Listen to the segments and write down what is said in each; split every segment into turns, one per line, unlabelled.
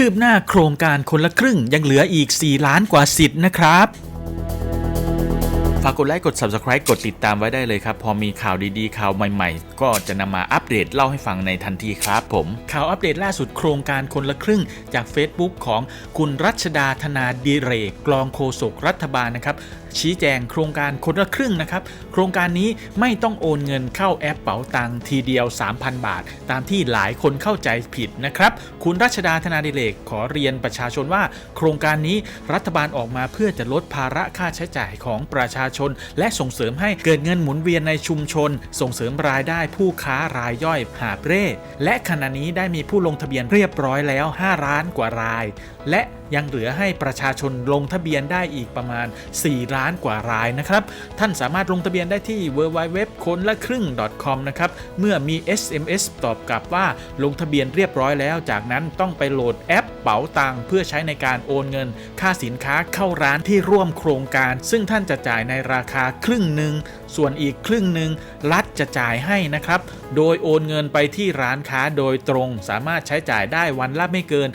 คืบหน้าโครงการคนละครึ่งยังเหลืออีก 4 ล้านกว่าสิทธิ์นะครับ ฝากกดไลค์กด Subscribe กดติดตามไว้ได้เลยครับ พอมีข่าวดีๆ ข่าวใหม่ๆ ก็จะนำมาอัปเดตเล่าให้ฟังในทันทีครับผม ข่าวอัปเดตล่าสุดโครงการคนละครึ่งจาก Facebook ของคุณรัชดาธนาดีเรกกรองโฆษกรัฐบาลนะครับชี้แจงโครงการคนละครึ่งนะครับ โครงการนี้ไม่ต้องโอนเงินเข้าแอปเป๋าตังทีเดียว 3,000 บาท ตามที่หลายคนเข้าใจผิดนะครับ คุณรัชดาธนาดิเลกขอเรียนประชาชนว่า โครงการนี้รัฐบาลออกมาเพื่อจะลดภาระค่าใช้จ่ายของประชาชน และส่งเสริมให้เกิดเงินหมุนเวียนในชุมชน ส่งเสริมรายได้ผู้ค้ารายย่อยหาบเร่ และขณะนี้ได้มีผู้ลงทะเบียนเรียบร้อยแล้ว 5 ล้านกว่าราย และยังเหลือให้ประชาชนลงทะเบียนได้อีกประมาณ 4 ล้านกว่ารายนะครับ ท่านสามารถลงทะเบียนได้ที่ www คนละครึ่ง .com นะครับ เมื่อมี SMS ตอบกลับว่าลงทะเบียนเรียบร้อยแล้ว จากนั้นต้องไปโหลดแอป ป๋าตังค์เพื่อใช้ในการโอนเงิน ค่าสินค้าเข้าร้านที่ร่วมโครงการ ซึ่งท่านจะจ่ายในราคาครึ่งหนึ่งส่วนอีกครึ่งหนึ่งรัฐจะจ่ายให้นะครับ โดยโอนเงินไปที่ร้านค้าโดยตรงสามารถใช้จ่ายได้วันละไม่เกิน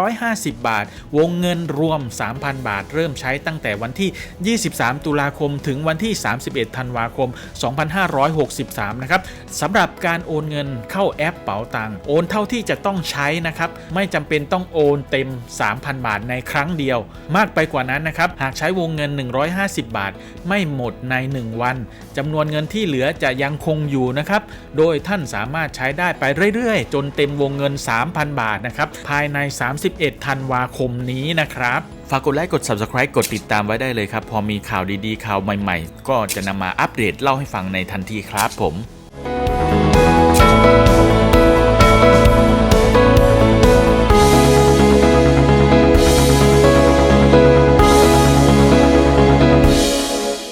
150 บาท วงเงินรวม 3,000 บาท เริ่มใช้ตั้งแต่วันที่ 23 ตุลาคมถึงวันที่ 31 ธันวาคม 2563 นะครับสำหรับการโอนเงินเข้าแอปเป๋าตังโอนเท่าที่จะต้องใช้นะครับ ไม่จำเป็นต้องโอนเต็ม 3,000 บาทในครั้งเดียว มากไปกว่านั้นนะครับ หากใช้วงเงิน 150 บาท ไม่หมดใน 1 วันจำนวนเงินที่เหลือจะยังคงอยู่นะครับ โดยท่านสามารถใช้ได้ไปเรื่อยๆ จนเต็มวงเงิน 3,000 บาทนะครับ ภายใน 31 ธันวาคมนี้นะครับ ฝากกดไลค์ กด Subscribe กดติดตามไว้ได้เลยครับ พอมีข่าวดีๆ ข่าวใหม่ๆ ก็จะนำมาอัปเดตเล่าให้ฟังในทันทีครับผม